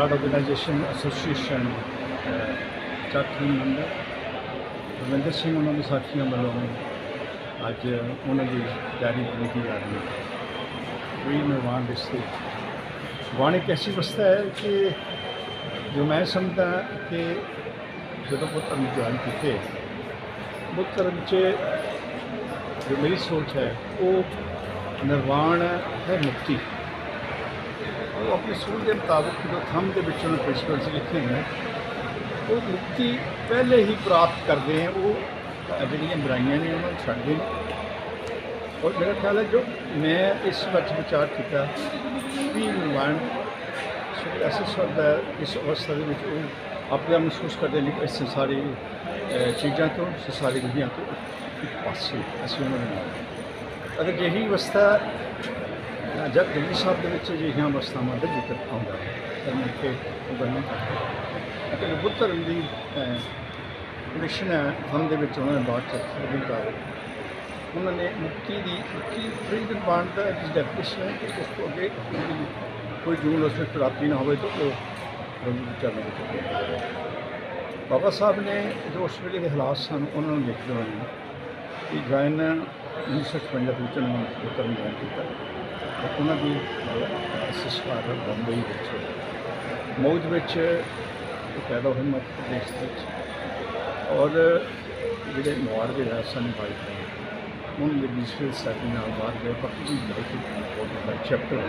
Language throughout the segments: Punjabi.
Blood Organization Association ਚਾਕੀ ਮੈਂਬਰ ਰਵਿੰਦਰ ਸਿੰਘ ਉਹਨਾਂ ਦੇ ਸਾਥੀਆਂ ਵੱਲੋਂ ਅੱਜ ਉਹਨਾਂ ਦੀ ਤਿਆਰੀ ਕੀਤੀ ਜਾ ਰਹੀ ਹੈ। ਵੀ ਨਿਰਮਾਣ ਦੇ ਵਾਣ ਇੱਕ ਐਸੀ ਅਵਸਥਾ ਹੈ ਕਿ ਜੋ ਮੈਂ ਸਮਝਦਾ ਕਿ ਜਦੋਂ ਪੁੱਤਰ ਨੂੰ ਜੁਆਇਨ ਕੀਤੇ ਪੁੱਤਰ ਵਿੱਚ ਜੋ ਮੇਰੀ ਸੋਚ ਹੈ, ਉਹ ਨਿਰਵਾਣ ਹੈ ਮੁਕਤੀ। ਉਹ ਆਪਣੀ ਸੂਝ ਦੇ ਮੁਤਾਬਕ ਜੋ ਥੰਮ ਦੇ ਵਿੱਚ ਉਹਨਾਂ ਪ੍ਰਿੰਸੀਪਲਸ ਲਿਖੇ ਨੇ, ਉਹ ਮੁਕਤੀ ਪਹਿਲੇ ਹੀ ਪ੍ਰਾਪਤ ਕਰਦੇ ਆ, ਉਹ ਜਿਹੜੀਆਂ ਬੁਰਾਈਆਂ ਨੇ ਉਹਨਾਂ ਨੂੰ ਛੱਡਦੇ ਨੇ। ਔਰ ਮੇਰਾ ਖਿਆਲ ਹੈ ਜੋ ਮੈਂ ਇਸ ਵਿੱਚ ਵਿਚਾਰ ਕੀਤਾ, ਵੀ ਨਿਰਵਾਣ ਐਸੇ ਸ਼ਬਦ ਹੈ ਇਸ ਅਵਸਥਾ ਦੇ ਵਿੱਚ ਉਹ ਆਪਣੇ ਆਪ ਮਹਿਸੂਸ ਕਰਦੇ ਨੇ ਕਿ ਇਸ ਸਾਰੀ ਚੀਜ਼ਾਂ ਤੋਂ, ਸੰਸਾਰੀ ਵਿਧੀਆਂ ਤੋਂ ਇੱਕ ਪਾਸੇ ਅਸੀਂ ਉਹਨਾਂ ਨੂੰ ਅਗਰ ਜਿਹੀ ਅਵਸਥਾ ਜਦ ਜਗਦੀ ਸਾਹਿਬ ਦੇ ਵਿੱਚ ਅਜਿਹੀਆਂ ਅਵਸਥਾਵਾਂ ਦਾ ਜ਼ਿਕਰ ਆਉਂਦਾ ਹੈ, ਤਾਂ ਮੈਂ ਕਿ ਉਹ ਵਰਣਨ ਬੁੱਧ ਧਰਮ ਦੀ ਮਿਸ਼ਨ ਹੈ, ਧਰਮ ਦੇ ਵਿੱਚ ਉਹਨਾਂ ਨੇ ਬਾਤ ਚੱਕੀ ਕਰ ਉਹਨਾਂ ਨੇ ਮੁਕਤੀ ਦੀ ਮੁਕਤੀ ਫਰੀਦ ਬਾਣ ਦਾ ਜਿਸ ਡੈਫੀਨੇਸ਼ਨ ਹੈ ਕਿ ਉਸ ਤੋਂ ਅੱਗੇ ਕੋਈ ਜੂਨ ਉਸ ਵਿੱਚ ਪ੍ਰਾਪਤੀ ਨਾ ਹੋਵੇ ਤਾਂ ਉਹ ਪ੍ਰਭੂ ਦੇ ਵਿੱਚ ਬਾਬਾ ਸਾਹਿਬ ਨੇ ਜੋ ਉਸ ਵੇਲੇ ਦੇ ਹਾਲਾਤ ਸਨ, ਉਹਨਾਂ ਨੂੰ ਦੇਖਦੇ ਹੋਏ ਕਿ ਗਾਇਨ 1956 ਦੇ ਵਿੱਚ ਉਹਨਾਂ ਨੇ ਧਰਮ ਕੀਤਾ। ਉਹਨਾਂ ਦੀ ਸੰਸਕਾਰ ਬੰਬਈ ਵਿੱਚ ਮੌਜ ਵਿੱਚ ਪੈਦਾ ਹੋਏ ਮੱਧ ਪ੍ਰਦੇਸ਼ ਵਿੱਚ। ਔਰ ਜਿਹੜੇ ਨਵਾਰ ਦੇ ਰਾਜਸਥਾਨ ਨਿਭਾਏ ਨੇ, ਉਹਨਾਂ ਦੇ ਬਿਜ਼ਨਸ ਸਾਡੀ ਨਾਲ ਬਾਹਰ ਗਏ, ਪਰ ਉਹ ਬਹੁਤ ਹੀ ਬਹੁਤ ਚੈਪਟਰ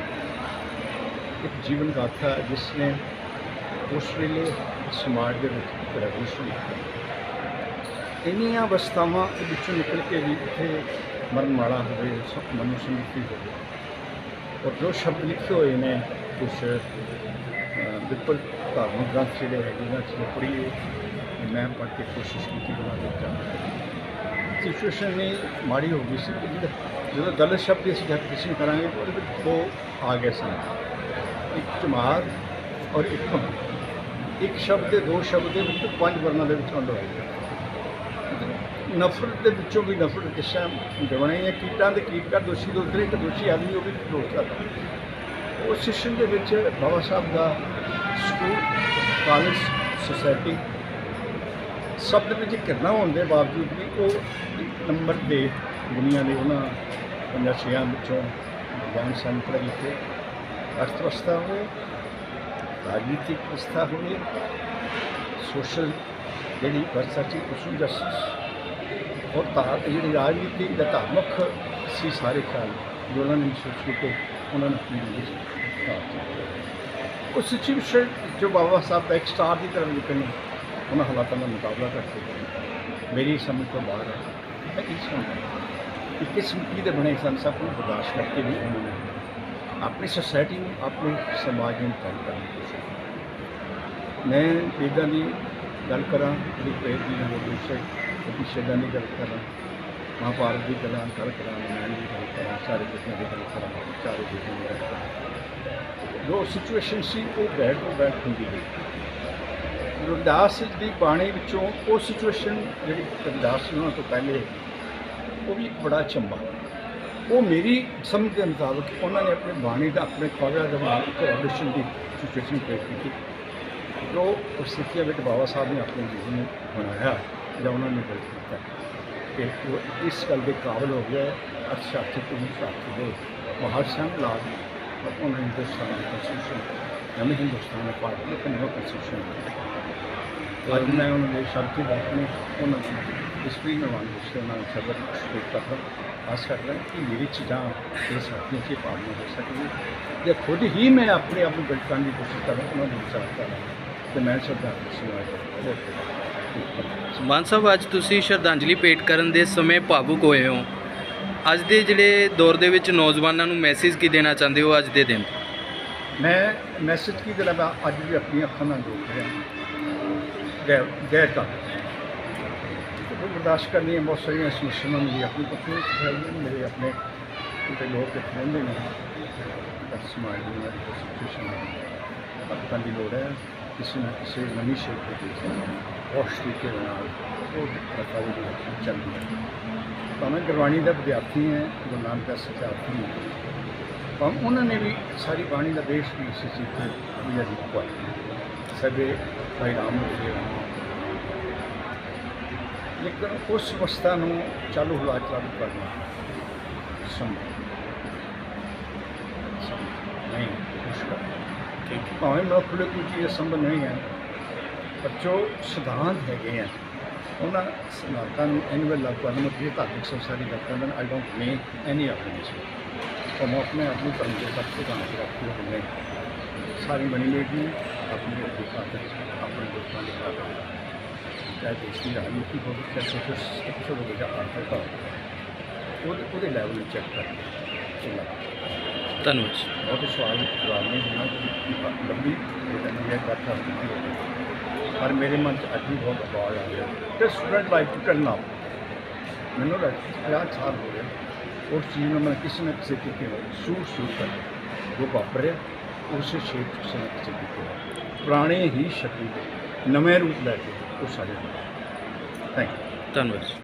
ਇੱਕ ਜੀਵਨ ਗਾਥਾ ਜਿਸ ਨੇ ਉਸ ਵੇਲੇ ਸਮਾਜ ਦੇ ਵਿੱਚ ਰੈਵੋਲੂਸ਼ਨ ਕੀਤੀ ਇੰਨੀਆਂ ਅਵਸਥਾਵਾਂ ਵਿੱਚੋਂ ਨਿਕਲ ਕੇ ਵੀ ਇੱਥੇ ਮਰਨ ਵਾਲਾ ਹੋਵੇ ਸ- ਮਨੁੱਖ ਸਮਿਤੀ ਹੋਵੇ। ਔਰ ਜੋ ਸ਼ਬਦ ਲਿਖੇ ਹੋਏ ਨੇ ਕੁਝ ਬਿਲਕੁਲ ਧਾਰਮਿਕ ਗ੍ਰੰਥ ਜਿਹੜੇ ਹੈਗੇ ਨੇ, ਅਸੀਂ ਪੜ੍ਹੀਏ ਮੈਂ ਪੜ੍ਹ ਕੇ ਕੋਸ਼ਿਸ਼ ਕੀਤੀ ਬਣਾ ਦਿੱਤਾ ਸਿਚੁਏਸ਼ਨ ਨੇ ਮਾੜੀ ਹੋ ਗਈ ਸੀ ਕਿ ਜਿਹੜਾ ਜਦੋਂ ਗਲਤ ਸ਼ਬਦ ਦੀ ਅਸੀਂ ਡੈਫੀਨੇਸ਼ਨ ਕਰਾਂਗੇ ਤਾਂ ਉਹਦੇ ਵਿੱਚ ਦੋ ਆ ਗਏ ਸਨ। ਇੱਕ ਜਮਾਤ ਔਰ ਇੱਕ ਇੱਕ ਸ਼ਬਦ ਦੇ ਦੋ ਸ਼ਬਦ ਦੇ ਵਿੱਚ ਪੰਜ ਵਰਨਾਂ ਦੇ ਵਿੱਚ ਵੰਡ ਹੋਏਗਾ ਨਫ਼ਰਤ ਦੇ ਵਿੱਚੋਂ ਵੀ ਨਫ਼ਰਤ ਕਿਸ ਟਾਈਮ ਕੀਟਾਂ ਦੇ ਕੀਟ ਦਾ ਦੋਸ਼ੀ ਦੋ ਉਤਰੇ ਇੱਕ ਦੋਸ਼ੀ ਆਦਮੀ ਉਹ ਵੀ ਦੋਸ਼ ਕਰਦਾ। ਉਸ ਸਿਸਟਮ ਦੇ ਵਿੱਚ ਬਾਬਾ ਸਾਹਿਬ ਦਾ ਸਕੂਲ, ਕਾਲਜ ਸੁਸਾਇਟੀ ਸਭ ਦੇ ਵਿੱਚ ਘਿਰਨਾ ਹੋਣ ਦੇ ਬਾਵਜੂਦ ਵੀ ਉਹ ਇੱਕ ਨੰਬਰ ਦੇ ਦੁਨੀਆ ਦੇ ਉਹਨਾਂ ਪੰਜਾਂ ਛਿਆਂ ਵਿੱਚੋਂ ਗਿਆਨ ਸੰਤਰ ਲਿਖੇ। ਅਰਥ ਵਿਵਸਥਾ ਹੋਵੇ ਰਾਜਨੀਤਿਕ ਅਵਸਥਾ ਹੋਵੇ ਸੋਸ਼ਲ ਜਿਹੜੀ ਵਿਵਸਥਾ ਸੀ, ਉਸ ਜਸਟਿਸ ਔਰ ਧਾਰ ਜਿਹੜੀ ਰਾਜਨੀਤੀ ਦਾ ਧਾਰਮਿਕ ਸੀ ਸਾਰੇ ਖਿਆਲ ਜੋ ਉਹਨਾਂ ਨੇ ਸੋਚ ਕੇ ਉਹਨਾਂ ਨੇ ਆਪਣੀ ਜ਼ਿੰਦਗੀ 'ਚ ਉਹ ਸਿਚੁਏਸ਼ਨ ਜੋ ਬਾਬਾ ਸਾਹਿਬ ਦਾ ਇੱਕ ਸਟਾਰ ਦੀ ਤਰ੍ਹਾਂ ਨਿਕਲਣੀ ਉਹਨਾਂ ਹਾਲਾਤਾਂ ਦਾ ਮੁਕਾਬਲਾ ਕਰ ਕਰਕੇ ਮੇਰੀ ਸਮਝ ਤੋਂ ਬਾਹਰ ਹੈ, ਮੈਂ ਕੀ ਸਮਝਦਾ ਕਿ ਕਿਸ ਮਿੱਟੀ ਦੇ ਬਣੇ ਸਨ, ਸਭ ਨੂੰ ਬਰਦਾਸ਼ਤ ਕਰਕੇ ਵੀ ਉਹਨਾਂ ਨੇ ਆਪਣੀ ਸੋਸਾਇਟੀ ਨੂੰ, ਆਪਣੇ ਸਮਾਜ ਨੂੰ ਕੰਮ ਕਰਨ ਦੀ ਕੋਸ਼ਿਸ਼ ਮੈਂ ਵੇਦਾਂ ਦੀ ਗੱਲ ਕਰਾਂ, ਜਿਹੜੀ ਪ੍ਰੇਤ ਦੀ ਹੋਰ ਦੂਸਰੇ ਦੀ ਗੱਲ ਕਰਾਂ, ਮਹਾਭਾਰਤ ਦੀ ਗੱਲਾਂ ਕਰ ਕਰਾਂ ਰਾਮਾਇਣ ਦੀ ਗੱਲ ਕਰਾਂ, ਸਾਰੇ ਵਿਸ਼ਿਆਂ ਦੀ ਗੱਲ ਕਰਾਂ ਚਾਰੇ ਵਿਸ਼ਿਆਂ ਦੀ ਗੱਲ ਕਰਾਂ। ਜੋ ਸਿਚੁਏਸ਼ਨ ਸੀ, ਉਹ ਬੈਕ ਟੂ ਬੈਕ ਹੁੰਦੀ ਗਈ। ਰਵਿਦਾਸ ਦੀ ਬਾਣੀ ਵਿੱਚੋਂ ਉਹ ਸਿਚੁਏਸ਼ਨ ਜਿਹੜੀ ਰਵਿਦਾਸ ਉਹਨਾਂ ਤੋਂ ਪਹਿਲੇ, ਉਹ ਵੀ ਬੜਾ ਚੰਬਾ ਉਹ ਮੇਰੀ ਸਮਝ ਦੇ ਮੁਤਾਬਕ ਉਹਨਾਂ ਨੇ ਆਪਣੇ ਬਾਣੀ ਦਾ, ਆਪਣੇ ਕਾਵਿਆ ਦੇ ਨਾਲ ਇੱਕ ਦੀ ਸਿਚੁਏਸ਼ਨ ਕ੍ਰੀਏਟ ਕੀਤੀ। ਜੋ ਉਸ ਸਥਿਤੀ ਵਿੱਚ ਬਾਬਾ ਸਾਹਿਬ ਨੇ ਆਪਣੇ ਜੀਵਨ ਨੂੰ ਬਣਾਇਆ। ਜਾਂ ਉਹਨਾਂ ਨੇ ਗਲਤ ਕੀਤਾ। ਕਿ ਉਹ ਇਸ ਗੱਲ ਦੇ ਕਾਬਲ ਹੋ ਗਿਆ ਅਰਸ਼ਾਸਤਰ ਤੋਂ ਪ੍ਰਾਪਤ ਹੋਏ। ਬਾਹਰ ਸੰਗ ਲਾ ਉਹਨਾਂ ਨੇ ਹਿੰਦੁਸਤਾਨ ਦੀ ਕਨਸਟੀਟਿਊਸ਼ਨ ਨਵੇਂ ਹਿੰਦੁਸਤਾਨ ਦਾ ਪਾਰਟ ਇੱਕ ਨਵਾਂ ਕਨਸਟੀਟਿਊਸ਼ਨ ਅੱਜ ਮੈਂ ਉਹਨਾਂ ਦੇ ਸ਼ਬਦ ਦੀ ਬਾਤ ਨੂੰ ਉਹਨਾਂ ਦੀ ਹਿਸਟਰੀ ਨੂੰ ਵਾਂਗ ਉਸ ਨਾਲ ਸਬਰ ਸਪੀਕ ਕਰਦਾ ਆਸ ਕਰਦਾ ਕਿ ਮੇਰੀ ਚੀਜ਼ਾਂ ਇਸ ਸਾਥੀਆਂ ਦੀ ਭਾਵਨਾ ਹੋ ਸਕਦੀ ਜੇ ਖੁਦ ਹੀ ਮੈਂ ਆਪਣੇ ਆਪ ਨੂੰ ਬਿਲਡ ਕਰਨ ਦੀ ਕੋਸ਼ਿਸ਼ ਕਰਾਂ, ਉਹਨਾਂ ਨੂੰ ਵਿਚਾਰ ਕਰਾਂ। ਤੇ ਮੈਂ ਸ਼ਰਧਾਂਜਲੀ ਸੁਣਾ ਮਾਨ ਸਾਹਿਬ, ਅੱਜ ਤੁਸੀਂ ਸ਼ਰਧਾਂਜਲੀ ਭੇਟ ਕਰਨ ਦੇ ਸਮੇਂ ਭਾਵੁਕ ਹੋਏ ਹੋ। ਅੱਜ ਦੇ ਜਿਹੜੇ ਦੌਰ ਦੇ ਵਿੱਚ ਨੌਜਵਾਨਾਂ ਨੂੰ ਮੈਸੇਜ ਕੀ ਦੇਣਾ ਚਾਹੁੰਦੇ ਹੋ ਅੱਜ ਦੇ ਦਿਨ? ਮੈਂ ਮੈਸੇਜ ਕੀ ਦੇਣਾ ਮੈਂ ਅੱਜ ਵੀ ਆਪਣੀਆਂ ਅੱਖਾਂ ਨਾਲ ਦੇਖ ਰਿਹਾ ਗੈਰ ਗੈਰ ਬਰਦਾਸ਼ਤ ਕਰਨੀ ਹੈ, ਬਹੁਤ ਸਾਰੀਆਂ ਸਮੱਸਿਆਵਾਂ ਮੇਰੀ ਆਪਣੀ ਪਤਨੀ ਮੇਰੇ ਆਪਣੇ ਕਿਤੇ ਲੋਕ ਇੱਥੇ ਰਹਿੰਦੇ ਨੇ। ਸਮਾਜ ਦੀ ਸਿਚੁਏਸ਼ਨ ਹੈ। ਦੀ ਲੋੜ ਹੈ, ਕਿਸੇ ਨਾ ਕਿਸੇ ਨਵੀਂ ਸ਼ੇਪ ਦੇ ਵਿੱਚ। ਹੋਸ਼ ਤਰੀਕੇ ਦੇ ਨਾਲ ਉਹ ਜਿਹੜੀ ਹੈ ਚੱਲਦੀ ਹੈ ਭਾਵੇਂ ਗੁਰਬਾਣੀ ਦਾ ਵਿਦਿਆਰਥੀ ਹੈ ਗੁਰੂ ਨਾਨਕ ਦਾ ਸਿਖਿਆਰਥੀ ਹੈ ਭਾਵੇਂ ਉਹਨਾਂ ਨੇ ਵੀ ਸਾਰੀ ਬਾਣੀ ਦਾ ਦੇਸ਼ ਵੀ ਇਸੇ ਚੀਜ਼ ਤੇ ਵੀ ਅਧਿਕ ਪਾਇਆ ਸਭੇ ਭਾਈ ਰਾਮ ਜੀ ਲੇਕਿਨ ਉਸ ਅਵਸਥਾ ਨੂੰ ਚਾਲੂ ਹੁਲਾ ਚਾਲੂ ਕਰਨਾ ਸੰਭਵ ਨਹੀਂ ਮੁਸ਼ਕਲ ਭਾਵੇਂ ਮਨੁੱਖ ਲਈ ਕੋਈ ਚੀਜ਼ ਸੰਭਵ ਨਹੀਂ ਹੈ ਪਰ ਜੋ ਸਿਧਾਂਤ ਹੈਗੇ ਆ ਉਹਨਾਂ ਸਿਧਾਂਤਾਂ ਨੂੰ ਐਨੂਅਲ ਲਾਗੂ ਕਰਨ ਨੂੰ ਇਹ ਧਾਰਮਿਕ ਸੰਸਾਰੀ ਲੱਗਦਾ ਹੈ ਆਈ ਡੋਂਟ ਮੇਕ ਐਨੀ ਆਫਰਮੇਸ਼ਨ तो मैं अपने अपनी कर्म के साथ से काम करती हूँ मैं सारी मनी मेट ने अपनी देखा कर अपने दोस्तों ने कहा चाहे देश की राजनीति हो चाहे सोशल स्ट्रक्चर हो या आर्थिक का ਉਹਦੇ ਉਹਦੇ ਲੈਵਲ ਨੂੰ ਚੈੱਕ ਕਰਕੇ ਚੱਲਣਾ ਧੰਨਵਾਦ ਜੀ। ਬਹੁਤ ਸਵਾਲ ਜਵਾਬ ਨਹੀਂ ਹੋਣਾ ਕਿ ਲੰਬੀ ਜਿਹੜੀ ਹੈ ਕਥਾ ਹੁੰਦੀ ਹੈ ਪਰ ਮੇਰੇ ਮਨ 'ਚ ਅੱਜ ਵੀ ਬਹੁਤ ਅਵਾਜ਼ ਆ ਰਿਹਾ ਤੇ ਸਟੂਡੈਂਟ ਲਾਈਫ 'ਚ ਟਰਨ ਮੈਨੂੰ ਲੱਗਦਾ ਸਾਲ ਹੋ ਗਿਆ ਉਸ ਚੀਜ਼ ਨੂੰ ਮੈਂ ਕਿਸੇ ਨਾ ਕਿਸੇ ਤਰੀਕੇ ਨਾਲ ਸ਼ੂਟ ਸ਼ੂਟ ਕਰ ਜੋ ਵਾਪਰਿਆ, ਉਸੇ ਸ਼ੇਪ ਕਿਸੇ ਨਾ ਕਿਸੇ ਤਰੀਕੇ ਪੁਰਾਣੇ ਹੀ ਸ਼ਕਤੀ ਨਵੇਂ ਰੂਪ ਲੈ ਕੇ ਉਹ ਸਾਡੇ ਥੈਂਕ ਯੂ ਧੰਨਵਾਦ ਜੀ।